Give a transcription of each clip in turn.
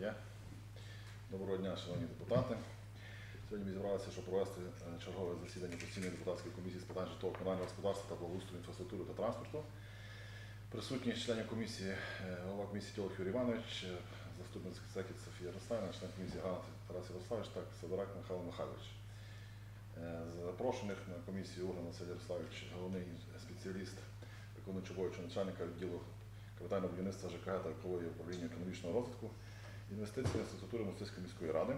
Є. Доброго дня, шановні депутати. Сьогодні ми зібралися, щоб провести е, чергове засідання постійної депутатської комісії з питань житлового комунального господарства та благоустрою інфраструктури та транспорту. Присутні членів комісії, е, голова комісії Тілох Юрій Іванович, е, заступник секретаря Софія Ярославівна, член комісії Ганна Тарас Ярославович та Сидорак Михайло Михайлович. Запрошених на комісію Угран Василь Ярославович, головний спеціаліст виконуючого начальника відділу капітального будівництва ЖКГ та екології управління економічного розвитку, інвестиції в інфраструктуру Мостиської міської ради.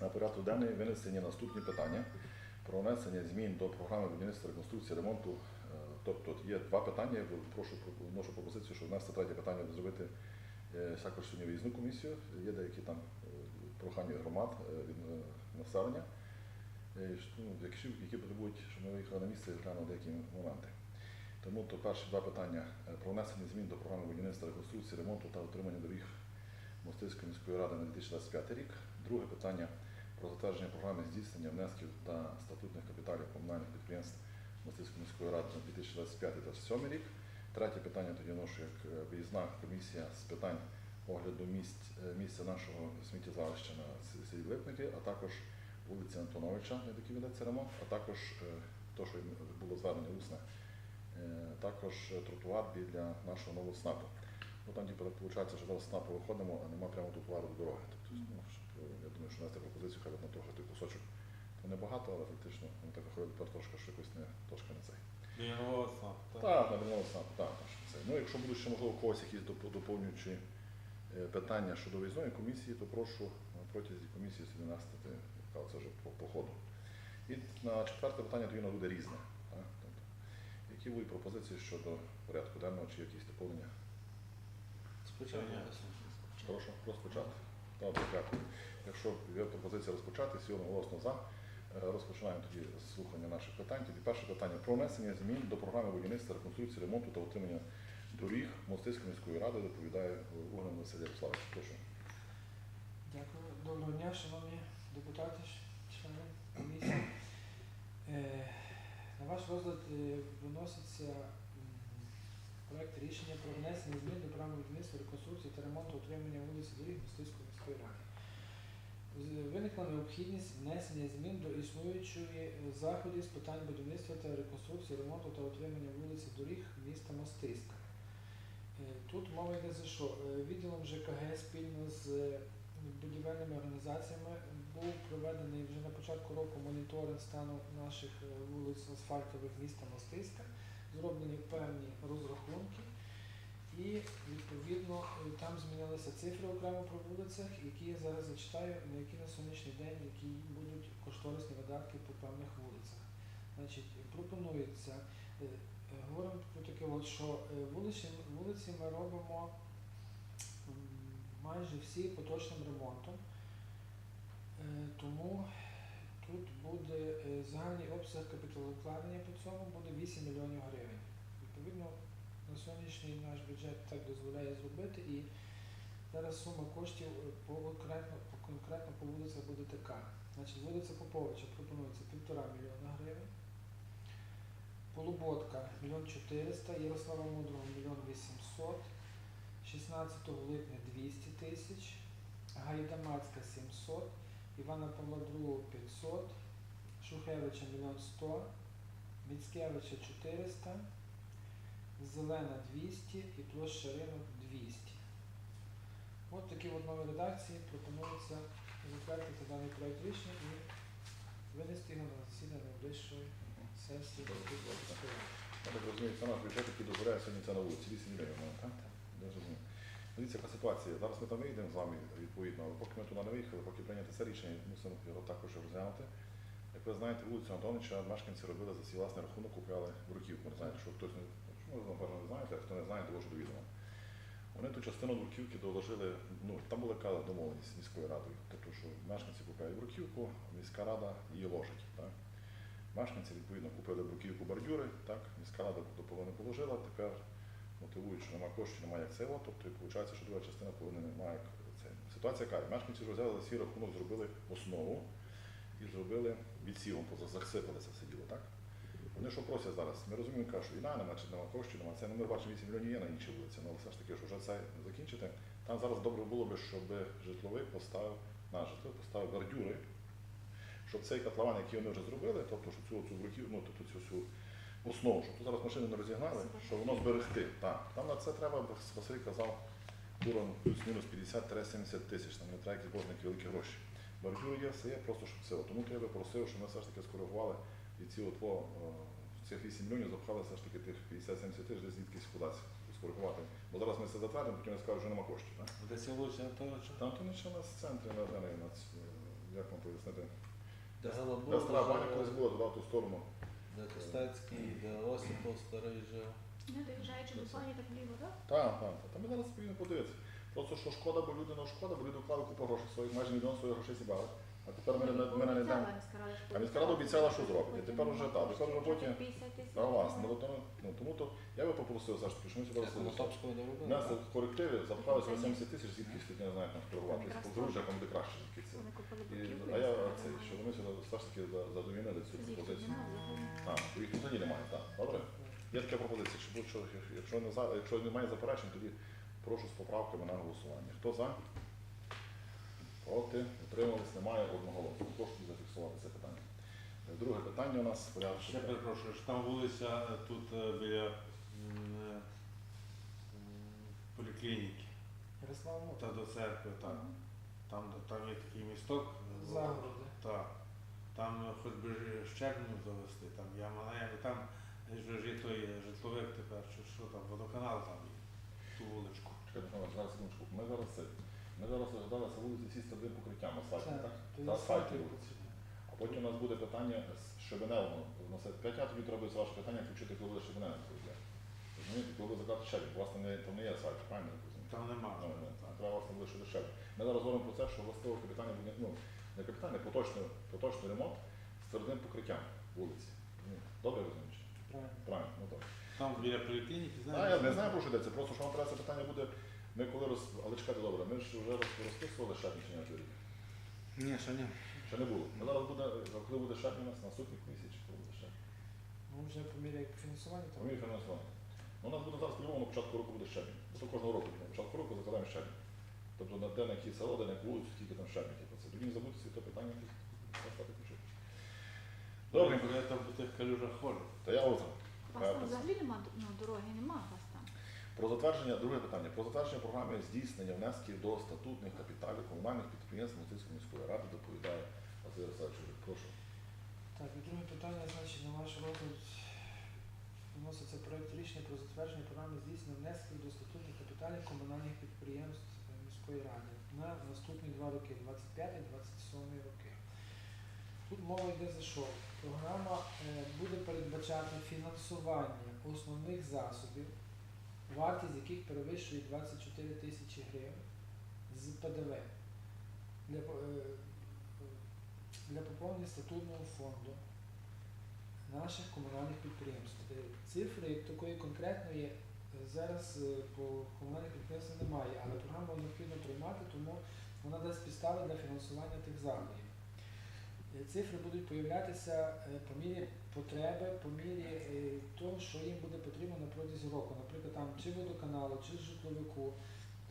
На порядку денний винесені наступні питання про внесення змін до програми будівництва реконструкції ремонту. Е, Тобто є два питання. Я прошу вношу пропозицію, щоб внести третє питання зробити е, також сьогодні виїзну комісію. Є деякі там е, прохання громад від населення, ну, які потребують, щоб ми виїхали на місце і розглянули деякі моменти. Тому то перші два питання про внесення змін до програми будівництва реконструкції, ремонту та отримання доріг Мостиської міської ради на 2025 рік. Друге питання про затвердження програми здійснення внесків та статутних капіталів комунальних підприємств Мостиської міської ради на 2025-2027 рік. Третє питання тоді ношу як е, виїзна комісія з питань огляду місць, е, місця нашого сміттєзвалища на селі Липники, а також вулиці Антоновича, на якій ведеться ремонт, а також е, то, що було звернення усне, е, також тротуар біля нашого нового СНАПу. Ну там типу, так виходить, що зараз СНАПу виходимо, а нема прямо тротуару до дороги. Тобто, ну, щоб, е, я думаю, що внести пропозицію, хай на трохи той кусочок. То небагато, але фактично ну, так виходить тепер трошки, що якось не трошки не цей. Біля нового СНАП, так? Так, на минулого СНАПу, так, це. Ну, якщо будуть ще, можливо, у когось якісь доп- доповнюючі е, питання щодо виїзної комісії, то прошу протязі комісії собі настати, яка це вже по, по ходу. І на четверте питання тоді буде різне. Так? Тобто, які будуть пропозиції щодо порядку денного чи якісь доповнення? Спочатку. Прошу розпочати. Добре, дякую. Якщо є пропозиція розпочати, всі одноголосно за. Е, Розпочинаємо тоді слухання наших питань. Тоді перше питання про внесення змін до програми будівництва, реконструкції, ремонту та утримання доріг Мостиської міської ради доповідає Угран Василь Ярославович. Прошу. Дякую. Доброго дня, шановні депутати, члени комісії. Е, На ваш розгляд е, виноситься проект рішення про внесення змін до програми будівництва, реконструкції та ремонту утримання вулиць доріг Мостиської міської ради. Виникла необхідність внесення змін до існуючої е, заходів з питань будівництва та реконструкції, ремонту та утримання вулиць доріг міста Мостиська. Е, Тут мова йде за що? Е, Відділом ЖКГ спільно з будівельними організаціями був проведений вже на початку року моніторинг стану наших вулиць асфальтових міста Мостиська, зроблені певні розрахунки, і відповідно там змінилися цифри окремо по вулицях, які я зараз зачитаю, на які на сьогоднішній день які будуть кошторисні видатки по певних вулицях. Значить, пропонується, е, говоримо про таке, от, що е, вулиці, вулиці ми робимо майже всі поточним ремонтом. Е, Тому тут буде е, загальний обсяг капіталовкладення по цьому буде 8 мільйонів гривень. Відповідно, на сьогоднішній наш бюджет так дозволяє зробити і зараз сума коштів е, по конкретно, по конкретно по вулицях буде така. Значить, вулиця Поповича пропонується 1,5 мільйона гривень. Полуботка 1 400 Ярослава Мудрого 1 800 16 липня 200 тисяч, Гайдамацька 700, Івана Павла II 500, Шухевича 1 100 Міцкевича 400, Зелена 200 і площа ринок 200. От такі от нові редакції пропонується затвердити даний проект рішення і винести його на засідання найближчої сесії. Я так розумію, це наш бюджет, який дозволяє сьогодні це на вулиці. 8 мільйонів, ну, так? Дивіться, яка ситуація. Зараз ми там вийдемо з вами відповідно, але поки ми туди не виїхали, поки прийняти це рішення, мусимо його також розглянути. Як ви знаєте, вулицю Антонича мешканці робили за свій власний рахунок, купляли бруківку. Не знаю, що хтось ну, напевно, не знаєте, а хто не знає, довожу до відома. Вони ту частину бруківки доложили, ну там була яка домовленість міською радою. Тобто, що мешканці купляють бруківку, міська рада її ложить. Так? Мешканці відповідно купили бруківку бордюри, так, міська рада доповнено положила, тепер мотивують, що немає коштів, немає як от, тобто і виходить, що друга частина повинна немає як це. Ситуація яка? Мешканці вже взяли свій рахунок, зробили основу і зробили відсівом, засипали це все діло, так? Вони що просять зараз? Ми розуміємо, кажуть, що війна немає, чи немає коштів, немає це. Ну, ми бачимо 8 мільйонів є на інші вулиці, ну, але все ж таки, що вже це закінчити, Там зараз добре було би, щоб житловий поставив, наш житловий поставив бордюри, щоб цей котлован, який вони вже зробили, тобто що цю, цю ну тобто цю всю основу, щоб зараз машини не розігнали, щоб воно зберегти. Так. Там на це треба, Василь казав, урон плюс-мінус 50-70 тисяч, там не треба якісь божники великі гроші. Бордюри є, все є, просто щоб це. Тому то я би просив, щоб ми все ж таки скоригували і ці от, о, е, цих 8 мільйонів запхали все ж таки тих 50-70 тисяч десь звідкись кудись скоригувати. Бо зараз ми це затвердимо, потім я скажу, що нема коштів. Так? Де це вулиця Антоновича? Там то нічого в центрі на на як вам пояснити. Де Де Галабур, стара баня колись була туди в ту сторону. Де Костецький, де Осипов старий жив. Не доїжджаючи до плані, так вліво, так? Так, так. Та ми зараз повинні подивитися. Просто що шкода, бо люди ну шкода, бо люди вклали купу грошей своїх, майже мільйон своїх грошей зібрали. А тепер ми, не- ми не йдемо. А міська рада обіцяла, що зробить. І тепер уже так, тепер вже потім- А власне, ну, тому, ну, тому то я би попросив все ж таки, що ми сюди не робили? Внесли корективи, запхали сюди 70 тисяч, звідки ж не знаю, там скоригувати. Якраз Подружжя, як вам буде краще звідки це. Вони купили І, бруківку. а я цей, що вони сюди все ж таки за- задовільнили цю пропозицію. А, їх взагалі немає, так. Добре. Є така пропозиція, що будь-що, якщо, не за, якщо немає заперечень, тоді прошу з поправками на голосування. Хто за? Проти? Утримались? Немає одноголосно. Прошу зафіксувати це питання. Е, Друге питання у нас в порядку. Ще перепрошую, що там вулиця е, тут е, біля м, е, м, поліклініки Ярослав Мот. та до церкви, так. Там, там є такий місток. е, Загороди. Так. Там е, хоч ж завести, там яма на там е, житловик тепер, чи що там, водоканал там є, ту вуличку. Чекайте, ну, зараз секундочку. Ми зараз це. Ми зараз розглядалися вулиці всі з твердим покриттям асфальтом, так? Та асфальтні вулиці. А потім у нас буде питання з щебеневого. Носити 5 а тоді треба буде ваше питання включити, коли буде щебеневе покриття. Розумієте, коли буде закладати щебінь. У вас не, там не є асфальт, правильно я розумію? Там нема. Ну, ну, а треба власне буде щодо щебень. Ми зараз говоримо про це, що властиво капітальне буде, ну, не капітальне, поточний, поточний ремонт твердим покриттям вулиці. Ну, Добре розумієш? Правильно. Правильно, ну добре. Там біля поліклініки, А, я не знаю, про що йдеться, просто що вам треба це питання буде. Ми коли роз... Але чекайте добре, ми ж вже роз... розписували щебінь чи не тоді? Ні, ще ні. Ще не було. Ми зараз буде, коли буде щебінь у нас на наступній комісії, чи коли буде щебінь? Ну, вже по мірі фінансування, то Помір фінансування. Ну, у нас буде зараз по-любому на початку року буде щебінь. Бо то кожного року на початку року закладаємо щебінь. Тобто на де на які село, де на яку вулицю, скільки там щебінь. Типу, це. Тоді не забудьте то питання. включити. Добре, Я там по тих калюжах ходжу. та я оце. У вас там взагалі нема ну, дороги, нема у вас там. Про затвердження, друге питання. Про затвердження програми здійснення внесків до статутних капіталів комунальних підприємств Мосильської міської ради доповідає Василь Ярославович. Прошу. Так, і друге питання, значить, на ваш розгляд вноситься проект рішення про затвердження програми здійснення внесків до статутних капіталів комунальних підприємств міської ради на наступні два роки, 25-27 роки. Тут мова йде за що? Програма е, буде передбачати фінансування основних засобів, вартість яких перевищує 24 тисячі гривень з ПДВ для, е, для поповнення статутного фонду наших комунальних підприємств. Е, Цифри такої конкретної зараз по комунальних підприємствах немає, але програму необхідно приймати, тому вона дасть підстави для фінансування тих заходів. Цифри будуть появлятися е, по мірі потреби, по мірі е, того, що їм буде потрібно на протязі року. Наприклад, там чи водоканалу, чи житловику,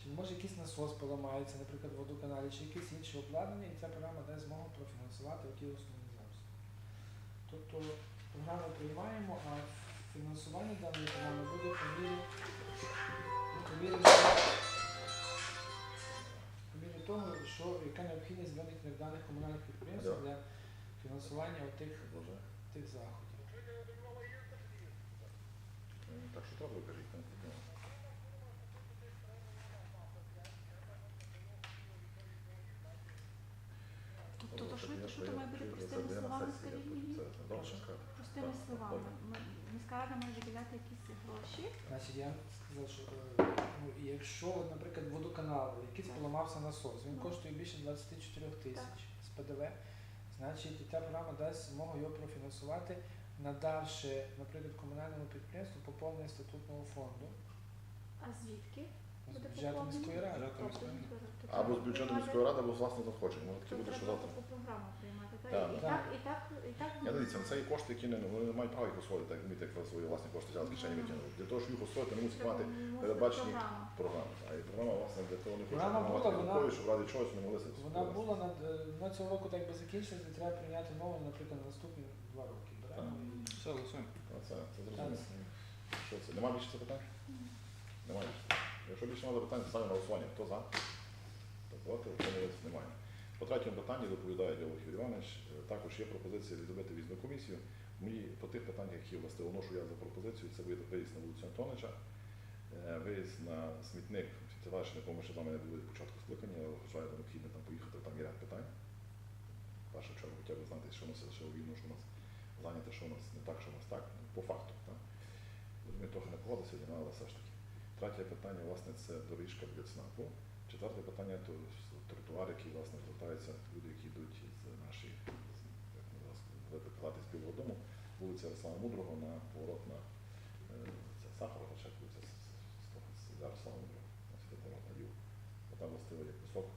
чи може якийсь насос поламається, наприклад, в водоканалі, чи якесь інше обладнання, і ця програма дасть змогу профінансувати ті основні засоби. Тобто програму приймаємо, а фінансування даної програми буде по мірі, по мірі того, що яка необхідність виникне в даних комунальних підприємствах для фінансування тих, тих заходів. Е, Так що треба кажіть. не проблема. Тобто, то що, Добре, то, я- що я- простими словами, це-. Простими. Ми- Міська рада може виділяти якісь гроші. Значить, я сказав, що е, ну, якщо, от, наприклад, водоканал, якийсь Так. поламався насос, він Ну. коштує більше 24 тисяч з ПДВ, значить ця програма дасть змогу його профінансувати, надавши, наприклад, комунальному підприємству поповнення статутного фонду А звідки? з Буде бюджету поповнення? міської ради. Тобто, ради. тобто Або з бюджету міської ради, або з власних надходжень. Може таке буде, що завтра. програму приймати. Так, Так, і так. так, і так, і так. Я дивіться, це є кошти, які не, вони не мають права їх освоїти, так вміти, як свої власні кошти взяли з кишені витягнули. Для того, щоб їх освоїти, не мусить мати передбачені програми. А і програма, власне, для того не хоче Програма була, мати вона- рукою, щоб ради чогось не могли це Вона була на, на цього року так би закінчилась, і треба прийняти нову, наприклад, на наступні два роки. Беремо і Все, голосуємо. Це, це зрозуміло. Що це? Нема більше запитань? Немає більше. Якщо більше немає запитань, ставимо на голосування. Хто за? Хто проти? Утримались? Немає. По третьому питанні доповідає Юрій Іванович. Е, Також є пропозиція відробити візну комісію. Мої по тих питаннях, які власне вношу я за пропозицію, це буде виїзд на вулицю Антонича, е, виїзд на смітник. Ваше, не поможе, там мене були від початку скликання, але вважаю необхідно там поїхати, там є ряд питань. В першу чергу хотів би знати, що у нас ще війну, що у нас зайняте, що у нас не так, що у нас так, ну, по факту. Розумію, трохи не погода сьогодні, ну, але все ж таки. Третє питання, власне, це доріжка для ЦНАПу. Четверте питання то тротуар, який власне звертаються люди, які йдуть з нашої, з- як ми зараз казати, з Білого Дому, вулиця Ярослава Мудрого на поворот на це Сахарова, як вулиця з- з- з- з Ярослава Мудрого, цей поворот на ліву. Там властиво є кусок.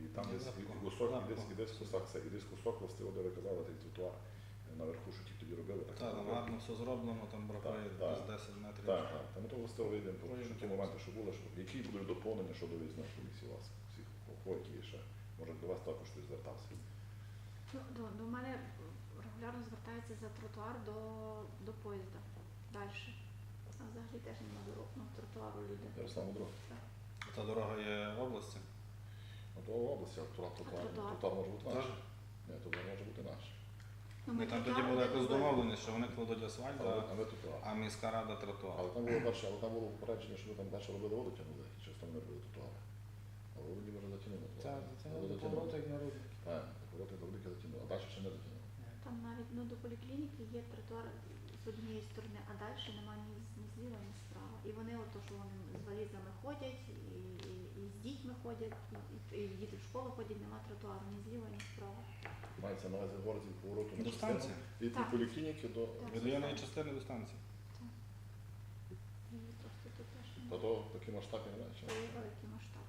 І там Ні, десь і кусок, і десь, кусок, це, і десь кусок властиво, де ви казали, цей тротуар е, наверху, що ті тоді робили. Так, Так, там гарно все зроблено, там бракує десь 10 метрів. так, так. Тому то властиво вийдемо, що ті моменти, що були, які будуть доповнення щодо виїзної комісії у ще може до вас також хтось звертався. Ну, до, до мене регулярно звертається за тротуар до, до поїзда. Далі. А взагалі теж нема дорог, ну, тротуару люди. Ярослав Мудро. Та дорога є в області. Ну то в області, а тротуар, тротуар, тротуар? тротуар може бути наш. Так. Ні, тротуар може бути наш. Ну, Ми там тоді були якось домовлені, що вони кладуть асфальт, а, а ми тротуар. а міська рада Але там було перше, але там було попередження, що ви там далі робили воду тягнули, через то не робили тротуари. Але воду ніби вже затягнули. поворот як народник. Правильно, повороти до велике затягнули, а далі ще не затягнули. Там навіть ну, до поліклініки є тротуар з однієї сторони, а далі немає ні, з- ні зліва, ні справа. І вони ото, що вони з валізами ходять, і, і, і з дітьми ходять, і, і, і діти в школу ходять, немає тротуару ні зліва, ні справа. Мається на увазі говорить від повороту на До частину, станції. від Так. поліклініки до... Так. Від районної частини до станції. І просто тут теж Та немає. то такі масштаби не бачиш. Це великий масштаб.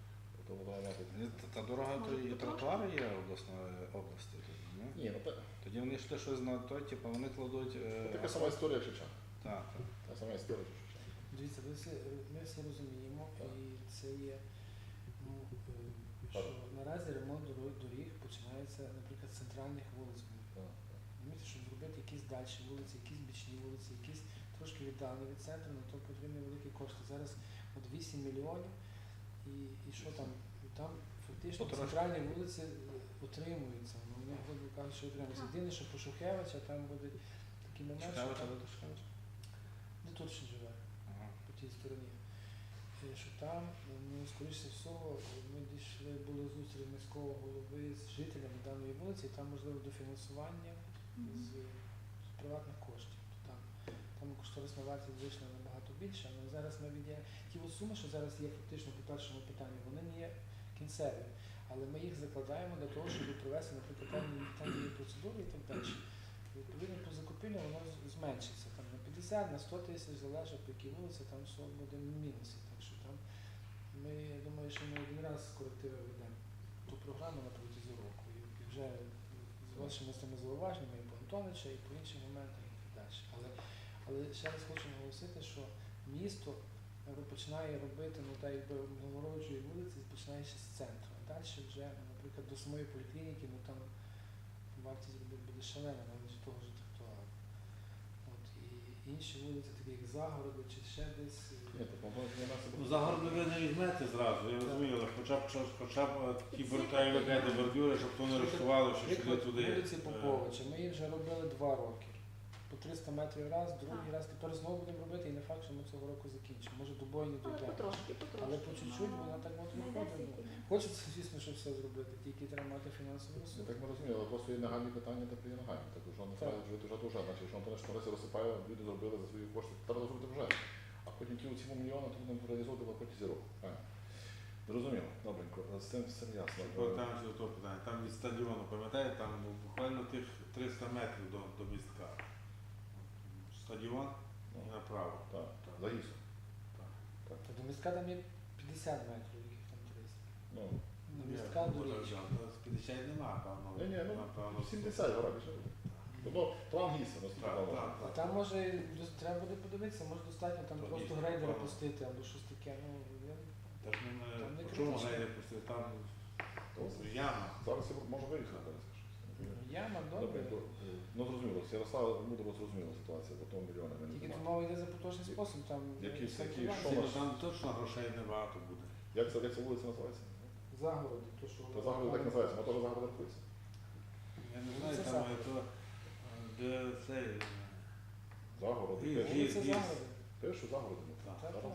Та- Та дорога, то і тротуари є обласної області. тоді, ні? Ні, ну Тоді вони йшли щось на той, типу, вони кладуть. е, це така сама історія, Шевченка. Так, так. Та сама історія, Шевченка. Дивіться, ви всі, ми всі розуміємо, Так. і це є, ну, е, що Так. наразі ремонт доріг, доріг починається, наприклад, з центральних вулиць. Розумієте, щоб зробити якісь дальші вулиці, якісь бічні вулиці, якісь трошки віддалені від центру, на то потрібні великі кошти. Зараз от 8 мільйонів, і, і що там? Там фактично Потрошки. центральні вулиці е, утримуються. Ну, вони грубо кажучи, утримуються. Так. Єдине, що по Шухевича там буде такий момент, що Шухевича, там, Шухевича? тут ще живе Ага. по тій стороні. Е, Що там, ну, скоріше всього, ми дійшли, були зустріч міського голови з жителями даної вулиці, і там можливо дофінансування Мгм. з, з приватних коштів. Там кошторисна вартість вийшла набагато більше, але зараз ми відділяємо ті суми, що зараз є фактично по першому питанню, вони не є кінцеві, але ми їх закладаємо для того, щоб провести, наприклад, певні тендерні процедури і так далі. Відповідно, по закупівлі воно зменшиться там на 50, на 100 тисяч, залежить по якій вулиці, там все буде в мінусі. Так що там ми, я думаю, що не один раз корективи ведемо ту програму на протязі року. І, вже з вашими з тими зауваженнями і по Антонича, і по інших моментах і так далі. Але, але ще раз хочу наголосити, що місто якби, починає робити, ну так якби новороджує вулиці, починаючи з центру. А далі вже, наприклад, до самої поліклініки, ну там вартість буде, буде шалена, навіть з того ж тротуару. От, і інші вулиці, такі як Загороди чи ще десь. е, Ну, Загороди ви не візьмете зразу, я розумію, але хоча б хоча б е, такі бортові викиди бордюри, щоб то не рисувало, що сюди туди. вулиці е, Поповича. Ми її вже робили два роки. По 300 метрів раз, другий Так. раз тепер знову будемо робити, і не факт, що ми цього року закінчимо. Може до бою не Але потрошки, потрошки. Але по чуть-чуть Ну, вона так от виходить. ну. Хочеться, звісно, щоб все зробити, тільки треба мати фінансові Ну, ресурси. Так ми розуміємо, але просто є нагальні питання, і є нагальні. Так що не Так. треба жити вже то вже. Значить, якщо Антониш Ториси розсипає, люди зробили за свої кошти, треба зробити вже. А потім ті оці мільйони, то будемо реалізовувати на протязі року. Правильно. Зрозуміло, добренько. З цим, з цим ясно. Повертаємося до того питання. Там від стадіону, пам'ятаєте, там буквально тих 300 метрів до, до містка. Стадіон Ну, і направо. Так, Так. за гісом. Так. Так. То до міська там є 50 метрів, яких там 300. Ну, Містка до річки. 50 нема, певно. Ні, ні, ну напевно, 70 гора більше. Ну, план гіса, наскільки Так, план так. А там може дос- треба буде подивитися, може достатньо там То просто правда. пустити або щось таке. Ну, я... Та ж Там не не по чому критично. гайде пустити, там То яма. Зараз я можу вирішити зараз. Яма, Добре, добре. ну зрозуміло, Ярослав мудро зрозуміла ситуація, бо того мільйона не Тільки тут мова йде за поточний спосіб, там Якісь всякі варіанти. що наш- Там точно грошей небагато буде. Як ця, як ця вулиця називається? загороди, то що Та загороди так називається, вона теж загороди рахується. Я не знаю, Це там саме. то, де цей. е, Загороди. Ні, Пишу, ні. Це Ліс. загороди. загороди. ну, Так, зараз так.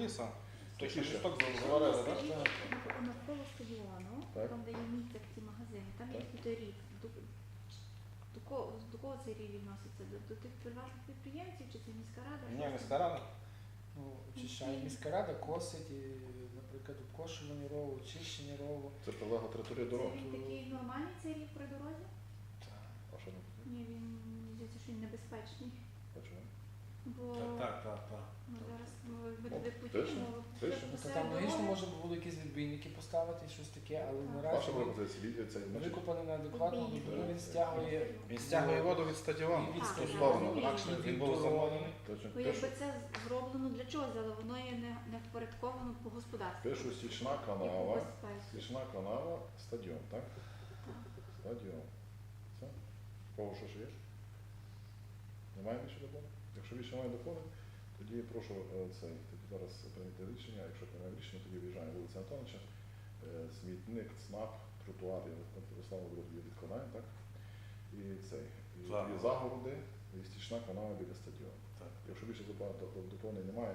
є. Той що місток заварили, так? стоїть навколо стадіону, Так. там де є місце ці магазини, там є Так. хуторів. До, до, кого, до кого цей рій відноситься? До, до тих приватних підприємців чи це міська рада? Ні, Що це? міська рада. Ну, очищає міська рада, косить, і, наприклад, обкошування рову, очищення рову. Це прилегла територія Це дороги. він такий нормальний цей рік при дорозі? А що не Ні, він здається, що він небезпечний. Бачимо. Бо Так, так, так, так. ну, зараз ми, Ну, потім. тише. Ну, то там логічно може було якісь відбійники поставити, щось таке, але наразі Ваша пропозиція, це неадекватно, тому він стягує Він стягує воду від стадіону. від Так, Стосовно, інакше він був замовлений. точно, Ну, пишу, якби це зроблено для чогось, але воно є не, не впорядковано по господарству. пишу стічна канава, стічна канава, стадіон, так? Стадіон. Все? Кого що ще є? Немає більше доповнень? Якщо більше немає доповнень, тоді прошу е, цей, зараз прийняти рішення, якщо приймемо рішення, тоді виїжджаємо вулиця Антоновича, е, смітник, ЦНАП, тротуар, Ярослава Броду відкладаємо, так? І цей, і, і Загороди. і стічна канава біля стадіону. Так. Якщо більше допо- доповнень немає,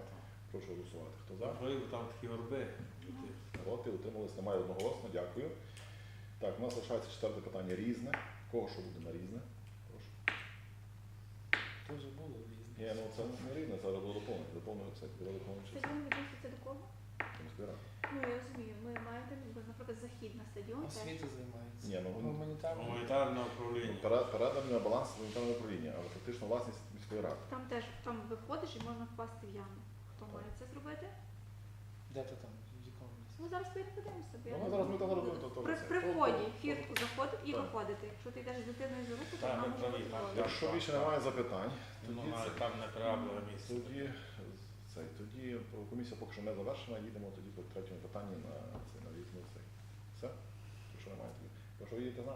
прошу голосувати. Хто за? Там такі горби. оті. Проти, утримались, немає одноголосно, дякую. Так, у нас залишається четверте питання різне. Кого що буде на різне? Прошу. то вже різне. Ні, ну це не різне, зараз було доповнення. Доповнення це було доповнення часу. Стадіон відноситься до кого? Міської ради. Ну я розумію, ми маємо, бо, наприклад, захід на стадіон. Освіта займається. Ні, ну вони- Гуманітарно. Гуманітарне управління. Пере- Передані на баланс гуманітарного управління, але фактично власність міської ради. Там теж там виходиш і можна впасти в яму. Хто має це зробити? Де то там? В якому місці? Ну зараз бо я Ну, зараз ми там робимо, то- то при, це. при То- вході то- фіртку заходити і Так. виходити. Якщо ти йдеш з дитиною за руку, то Так, вона ми може праві, так. голою. Якщо більше немає запитань, Ну, тоді, навіть це- там не привабливе місце. тоді, це, тоді комісія поки що не завершена, їдемо тоді по третьому питанні на, це, на різну цей. Все? Що немає тоді? ви їдете з нами.